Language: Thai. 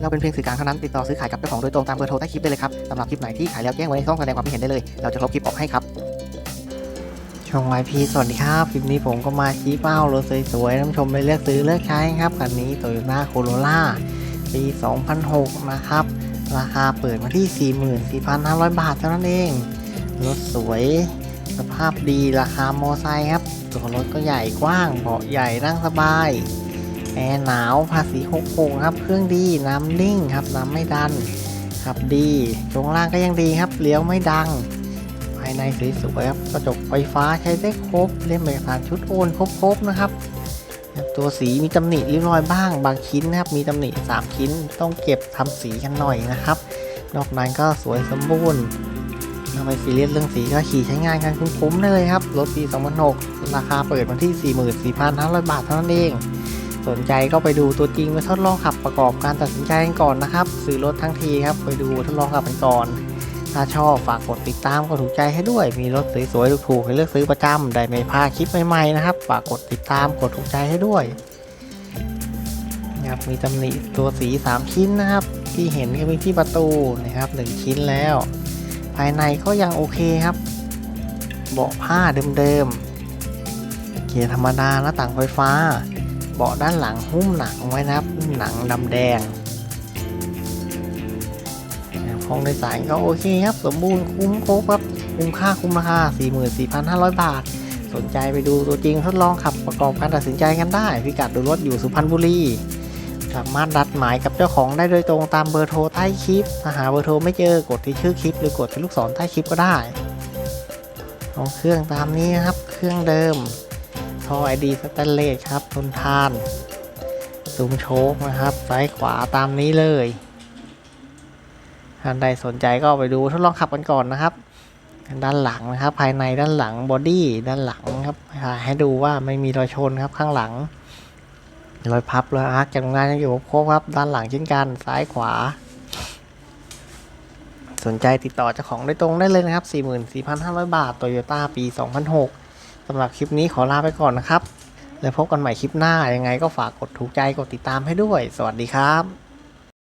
เราเป็นเพียงสื่อกลางเท่านั้นติดต่อซื้อขายกับเจ้าของโดยตรงตามเบอร์โทรใต้คลิปได้เลยครับสำหรับคลิปไหนที่ขายแล้วแจ้งไว้ในช่องแสดงความคิดเห็นได้เลย เราจะลบคลิปออกให้ครับช่องไวพีสวัสดีครับคลิปนี้ผมก็มาชี้เป้ารถสวยๆท่านผู้ชมไปเลือกซื้อเลือกใช้ครับคันนี้ Toyota Corolla ปี 2006 นะครับ ราคาเปิดมาที่ 44,500 บาทเท่านั้นเอง รถสวย สภาพดีราคาโมอไซค์ครับ ตัวรถก็ใหญ่กว้างเบาะใหญ่นั่งสบาย แอร์หนาวภาษีหกหกครับ เครื่องดีน้ำนิ่งครับน้ำไม่ดันขับดีช่วงล่างก็ยังดีครับเลี้ยวไม่ดัง ภายในสวยๆครับกระจกไฟฟ้าใช้ได้ครบเล่มเอกสารชุดโอนครบๆนะครับ ตัวสีมีตำหนิริ้วรอยบ้างบางชิ้นนะครับ มีตำหนิ 3 ชิ้นต้องเก็บทำสีกันหน่อยนะครับ นอกนั้นก็สวยสมบูรณ์ไม่ไปซีเรียสเรื่องสีก็ขี่ใช้งานกันคุ้มๆเลยครับ รถปี 2006 ราคาเปิดมาที่ 44,500 บาทเท่านั้นเอง สนใจก็ไปดูตัวจริงไปทดลองขับประกอบการตัดสินใจกันก่อนนะครับ ซื้อรถทั้งทีครับ ไปดูทดลองขับกันก่อน ถ้าชอบฝากกดติดตามกดถูกใจให้ด้วย มีรถสวยๆถูกๆให้เลือกซื้อประจำได้ไม่พลาดคลิปใหม่ๆนะครับ ฝากกดติดตามกดถูกใจให้ด้วยนะครับมีตำหนิตัวสี 3 ชิ้นนะครับ ที่เห็นก็มีที่ประตูนะครับหนึ่งชิ้นแล้ว ภายในก็ยังโอเคครับ เบาะผ้าเดิมๆเกียร์ธรรมดาหน้าต่างไฟฟ้า เบาะด้านหลังหุ้มหนังไว้นะครับหุ้มหนังดำแดงห้องโดยสารก็โอเคครับ สมบูรณ์คุ้มครบครับคุ้มค่าคุ้มราคา 44,500 บาท สนใจไปดูตัวจริงทดลองขับประกอบการตัดสินใจกันได้ พิกัดดูรถอยู่สุพรรณบุรีสามารถนัดหมายกับเจ้าของได้โดยตรงตามเบอร์โทรใต้คลิป ถ้าหาเบอร์โทรไม่เจอกดที่ชื่อคลิป หรือกดที่ลูกศรใต้คลิปก็ได้ของเครื่องตามนี้นะครับ เครื่องเดิม ท่อไอดีสแตนเลสครับทนทานซุ้มโชคนะครับซ้ายขวาตามนี้เลยท่านใดสนใจก็ไปดูทดลองขับกันก่อนนะครับด้านหลังนะครับ ภายในด้านหลังบอดี้ด้านหลังครับให้ดูว่าไม่มีรอยชนครับข้างหลังรอยพับรอยอาร์คจากงงานยังอยู่ครบครับด้านหลังเช่นกันซ้ายขวา สนใจติดต่อเจ้าของได้ตรงได้เลยนะครับ 44,500 บาทโตโยต้าปี 2006 สำหรับคลิปนี้ขอลาไปก่อนนะครับ แล้วพบกันใหม่คลิปหน้ายังไงก็ฝากกดถูกใจกดติดตามให้ด้วย สวัสดีครับ